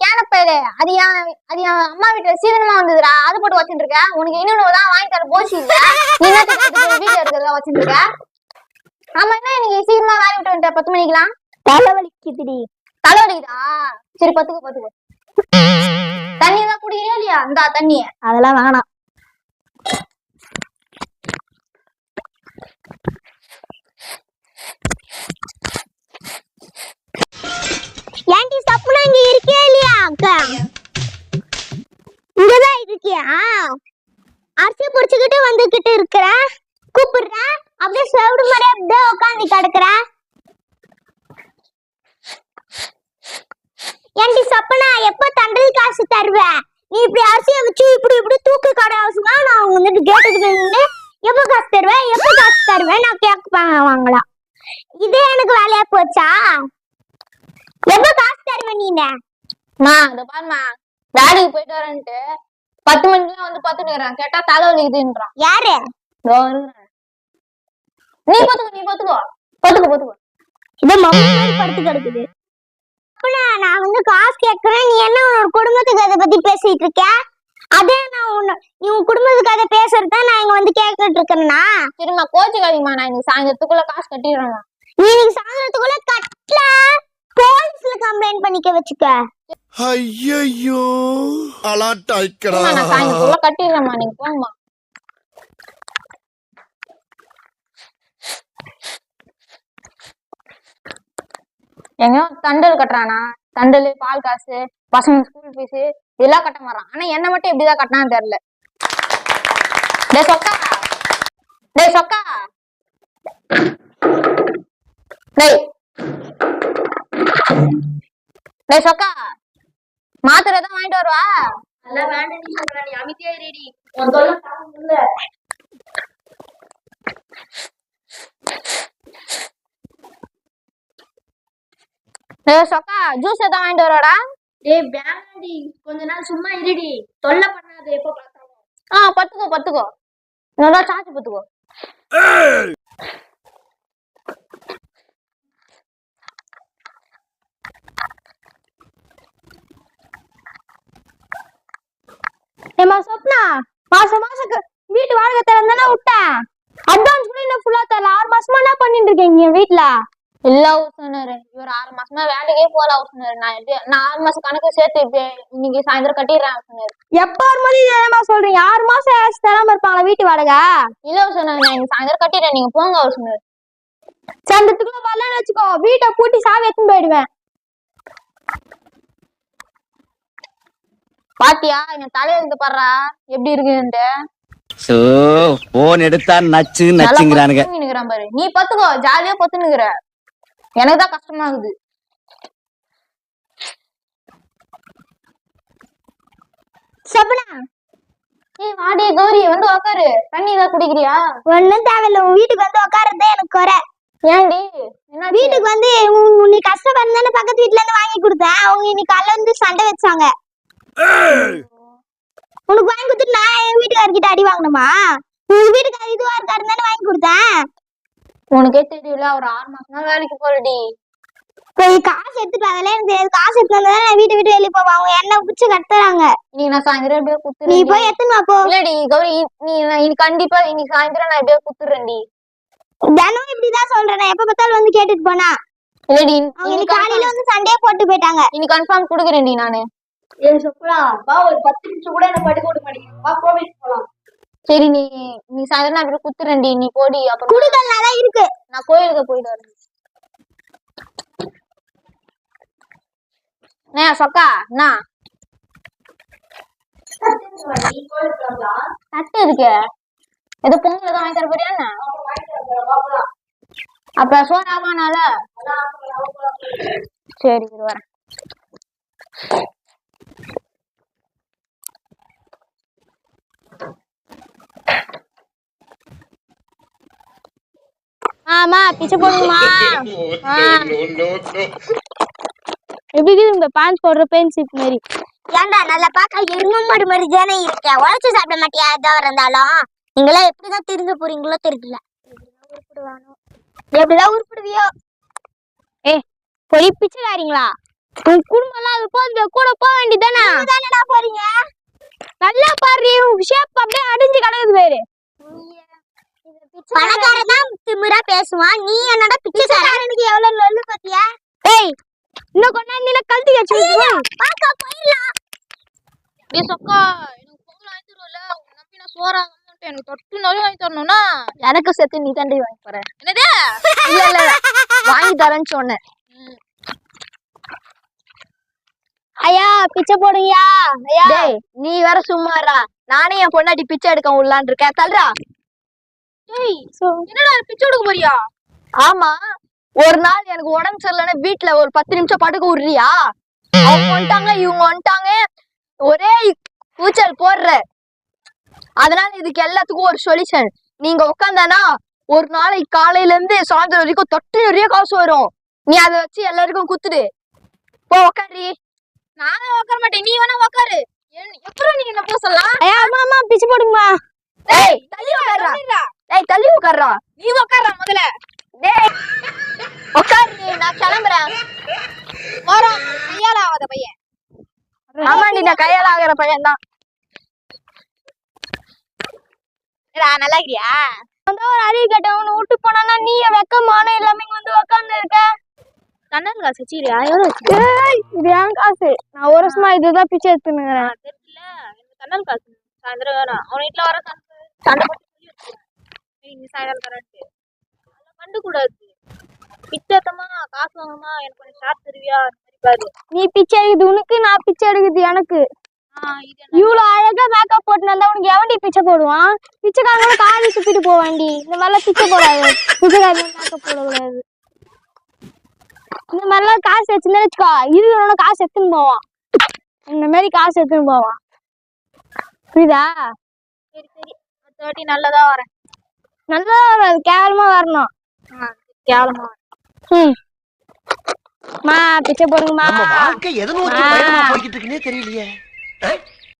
கேனப்பையில அது என் அது என் அம்மா வீட்டுல சீதனமா வந்ததுடா. அது போட்டு வச்சுட்டு இருக்க உனக்கு இன்னொன்னு தான் வாங்கி தர போச்சு இல்ல? வீட்டுல இருக்கிறதா வச்சுட்டு இருக்க ஆமா என்ன இன்னைக்கு சீக்கிரமா வேலை விட்டு வந்துட்ட? பத்து மணிக்கெல்லாம்? தலைவலிக்குதுடி. தலைவலிக்குதா? சரி பத்துக்கு பத்துக்கு. தண்ணி தான் குடிக்கிறியா இல்லையா? இந்தா தண்ணிய. அதெல்லாம் வேணாம். புடிச்சுக்கிட்டு இருக்கிற? கூப்பிடுற? அப்படியே செவிடு மாதிரி அப்படியே உட்காந்து கிடக்குற? ஏன்டி சப்பனா எப்ப தண்டல் காசு தருவ? நீ இப்படி அரிசியை வச்சு இப்படி இப்படி தூக்கு கடை அவசியமா நான் வந்துட்டு கேட்டுக்கு நின்று எப்ப காசு தருவேன் எப்ப காசு தருவேன் நான் கேட்க வாங்கலாம் இதே எனக்கு வேலையா போச்சா? எப்ப காசு தருவேன் நீங்க மா அதை பாருமா வேலைக்கு போயிட்டு வரேன்ட்டு. பத்து மணிக்கெல்லாம் வந்து பத்துட்டு கேட்டா தலைவலிக்குதுன்றான் யாரு? இதோ இருக்கிறேன் நீ பத்துக்கோ நீ பத்துக்கோ. பத்துக்கோ பத்துக்கோ. இது மம்மி மாதிரி படுத்து கிடக்குது. அப்பனா நான் வந்து காசு கேட்கறேன். நீ என்ன உன்னோட குடும்பத்துக்கு அதை பத்தி பேசிட்டு இருக்க? அதே நான் உன்ன நீ உன் குடும்பத்துக்கு அதை பேசுறது தான் நான் இங்க வந்து கேட்டுட்டு இருக்கேன்னா? சரிம்மா கோச்சுக்காதீங்கம்மா நான் இன்னைக்கு சாயந்தரத்துக்குள்ள காசு கட்டிடுறேன் நீ இன்னைக்கு சாயந்தரத்துக்குள்ள கட்டல. போலீஸ்ல கம்ப்ளைண்ட் பண்ணிக்க வச்சுக்க. ஐயோ அலாட்டாய்க்கடா. நான் சாயந்தரத்துக்குள்ள கட்டிடுறேம்மா நீங்க போங்கம்மா எங்க தண்டல் கட்டுறானா? தண்டல் பால் காசு பசங்க ஸ்கூல் ஃபீஸ் இதெல்லாம் கட்ட மாறான். ஆனா என்ன மட்டும் எப்படிதான் கட்டினான்னு தெரியல. சொக்கா. டேய் சொக்கா. டேய் சொக்கா. வாங்கிட்டு வருவா? அதெல்லாம் வேண்டாம் சொல்றேன் நீ அமைதியா இருடி. உன் தொல்லை டேய் சொக்கா ஜூஸ் எதாவது வாங்கிட்டு வருவாடா? டேய் வேண்டாடி கொஞ்ச நாள் சும்மா இருடி. தொல்லை பண்ணாத எப்ப பார்த்தாலும். ஆ பத்துக்கோ பத்துக்கோ. நல்லா சார்ஜ் பத்துக்கோ. ஏமா சொப்னா மாசம் மாசம் வீட்டு வாடகை தரம் தானே விட்டேன் அட்வான்ஸ் கூட இன்னும் ஃபுல்லா தரல. ஆறு மாசமா என்ன பண்ணிட்டு இருக்கீங்க வீட்ல? இல்ல சொன்னாரு இவர் ஆறு மாசமா வேலைக்கே போல சொன்னாரு நான் எப்படி நான் ஆறு மாசம் கணக்கு சேர்த்து இன்னைக்கு சாயந்தரம் கட்டிடுறேன் சொன்னாரு எப்ப இதேமா சொல்றீங்க? ஆறு மாசம் ஆச்சு? தராம இருப்பாங்களா வீட்டு வாடகை? இல்ல சொன்னாரு நான் இன்னைக்கு சாயந்தரம் கட்டிடுறேன். நீங்க போங்க அவர் சொன்னாரு சந்தத்துக்குள்ள வரலன்னு வச்சுக்கோ. வீட்டை பூட்டி சாவி எடுத்துன்னு போயிடுவேன். பாத்தியா? என் தலையெழுத்து பாடுறா. எப்படி இருக்குன்ட்டு சோ போன் எடுத்தா நச்சு நல்லா நச்சுங்கிறானுங்க. பத்து நிக்கிறான் பாரு. நீ பத்துக்கோ ஜாலியா பத்து நிக்கிற. எனக்கு தான் கஷ்டமா இருக்குது. சொப்பனா ஏய் வாடி கௌரி வந்து உக்காரு. தண்ணி ஏதாவது குடிக்கிறியா? ஒண்ணும் தேவையில்ல உன் வீட்டுக்கு வந்து உட்காரதே எனக்கு குறை. ஏன்டி? என்ன வீட்டுக்கு வந்து உன் நீ கஷ்டப்படுறதுன்னு பக்கத்து வீட்ல இருந்து வாங்கி கொடுத்தேன். அவங்க இன்னைக்கு காலைல வந்து சண்டை வச்சாங்க. உனக்கு வாங்கி கொடுத்துட்டு நான் என் வீட்டுக்காரர்கிட்ட அடி வாங்கணுமா? உங்க வீட்டுக்காரர் இதுவா இருக்காருன்னு தானே வாங்கி கொடுத்தேன். உனக்கே தெரியல ஒரு ஆறு மாசமா வேலைக்கு போறடி. போய் காசு எடுத்துட்டு அதெல்லாம் எனக்கு தெரியாது. காசு எடுத்து வந்தா நான் வீட்டை விட்டு வெளியே போவேன் அவங்க என்ன பிடிச்சி கத்துறாங்க இன்னைக்கு நான் சாயந்தரம் எப்படியோ நீ குத்துறேன் போய் எடுத்துன்னு வா போ. இல்லடி கௌரி நீ நான் இன்னைக்கு கண்டிப்பா இன்னைக்கு சாயந்தரம் நான் எப்படியோ குத்துறேன்டி. தினம் இப்படிதான் சொல்றேன். நான் எப்ப பார்த்தாலும் வந்து கேட்டுட்டு போனா. இல்லடி அவங்க இன்னைக்கு காலையில வந்து சண்டையே போட்டு போயிட்டாங்க. இன்னைக்கு கன்ஃபார்ம் குடுக்குறேன்டி நானு. ஏன் சொப்பலாம் வா ஒரு பத்து நிமிஷம் கூட என்ன படுக்க விட மாட்டேங்குது. வா கோவிலுக்கு போலாம். சரி நீ நீ சாயந்தரம் நான் அப்படியே குத்துறேன்டி. நீ போடி அப்புறம் குடுக்கல் நல்லா இருக்கு. நான் கோயிலுக்கு போயிட்டு வரேன். அண்ணா சொக்கா அண்ணா. தட்டு இருக்கு ஏதோ பொங்கல் தான் வாங்கி தர போறியா என்ன? அப்ப சோறு ஆமானால சரி வரேன். ஆமா பிச்சை போடுமா எப்படி இந்த பேண்ட் போடுற பென்சிப் மாதிரி ஏன்டா நல்லா பார்க்க எரும மாடு மாதிரி தானே இருக்க? உழைச்சு சாப்பிட மாட்டியா எதா இருந்தாலும்? நீங்களாம் எப்படிதான் திருந்து போறீங்களோ தெரியல. எப்படிதான் உருப்பிடுவியோ? ஏ பொய் பிச்சைக்காரீங்களா? உன் குடும்பம் எல்லாம் அது போகுது கூட போக வேண்டியதானே போறீங்க? நல்லா பாரு உன் ஷேப் அப்படியே அடிஞ்சு கிடக்குது பேரு. பணக்காரன் தான் திமிரா பேசுவான். நீ என்னடா பிச்சைக்காரனுக்கு எவ்வளவு லொல்லு பத்தியா? ஏய் இன்னும் கொஞ்ச நேரம் நீ கழட்டி வச்சு பாக்கா போயிடலாம். டேய் சொக்கா எனக்கு பொங்கல் வாங்கி தருவல உன்னை நம்பி நான் மாட்டேன் எனக்கு தொட்டு நிறைய வாங்கி தரணும்னா? எனக்கு சேர்த்து நீ தாண்டி வாங்கி தர. என்னது? இல்ல இல்ல வாங்கி தரேன்னு சொன்னேன். ஐயா பிச்சை போடுங்கயா ஐயா டேய் நீ வேற சும்மாறா நானே என் பொண்டாட்டி பிச்சை எடுக்க உள்ளான் இருக்கேன். டேய் என்னடா பிச்சை எடுக்க போறியா? ஆமா. ஒரு நாள் எனக்கு உடம்பு சரியில்லைன்னு வீட்ல ஒரு பத்து நிமிஷம் படுக்க விடுறியா? அவங்க வந்துட்டாங்க இவங்க வந்துட்டாங்க. ஒரே கூச்சல் போடுற. அதனால இதுக்கு எல்லாத்துக்கும் ஒரு சொல்யூஷன் நீங்க உட்காந்தானா ஒரு நாளைக்கு காலையில இருந்து சாயந்தரம் வரைக்கும் தொட்டு நிறைய காசு வரும். நீ அதை வச்சு எல்லாருக்கும் குத்துடு. போ உக்காரி நானும் உட்கார மாட்டேன். நீ வேணா உட்காரு எப்படி நீங்க என்ன ஐயா அம்மா அம்மா பிச்சை போடுங்கம்மா. டேய் தள்ளி தள்ளி உட்கார்றா. நீ உட்கார்றா முதல்ல. டேய். உட்காரு நான் கிளம்புறேன். வரோம் கையால ஆகாத பையன். ஆமாண்டி நான் கையால ஆகிற பையன் தான் நல்லா இருக்கிறியா வந்து ஒரு அறிவு கேட்டவங்க விட்டு போனா நீ வெக்கமான இல்லாம இங்க வந்து உக்காந்து இருக்க. கண்ணன் காசு வச்சுக்கிறியா எவ்வளோ ஏய், இது என் காசு. நான் ஒரு வருஷமா இதுதான் பிச்சை எடுத்துனுங்கிறேன் தெரியல. கண்ணன் காசு சாயந்தரம் வேணும். அவன் வீட்டுல வர சண்டை நீ சாயந்தரம் தரேன்ட்டு. அதெல்லாம் கண்டுக்கூடாது. பிச்சத்தமா காசு வாங்கம்மா எனக்கு கொஞ்சம் ஷார்ட் தருவியா பாரு. நீ பிச்சை எடுக்குது உனக்கு நான் பிச்சை எடுக்குது எனக்கு. இது இவ்வளவு அழகா மேக்கப் போட்டு வந்தா உனக்கு எவன்டி பிச்சை போடுவான்? பிச்சைக்காரங்க காலி சுத்திட்டு போவாண்டி இந்த மாதிரிலாம் பிச்சை போடாது. பிச்சைக்காரங்க மேக்கப் போடக்கூடாது. இந்த மாதிரிலாம் காசு வச்சுருந்தா வச்சுக்கோ இருக்கிறவன காசு எடுத்துன்னு போவான். இந்த மாதிரி காசு எடுத்துன்னு போவான். புரியுதா? சரி சரி. வாட்டி நல்லதா வரேன். நல்லா வராது கேவலமா வரணும் கேவலமா ம் மா பிச்சை போடுங்கம்மா வாழ்க்கை எதை நோக்கி. பயணமா போய்கிட்டு இருக்குன்னே தெரியலையே?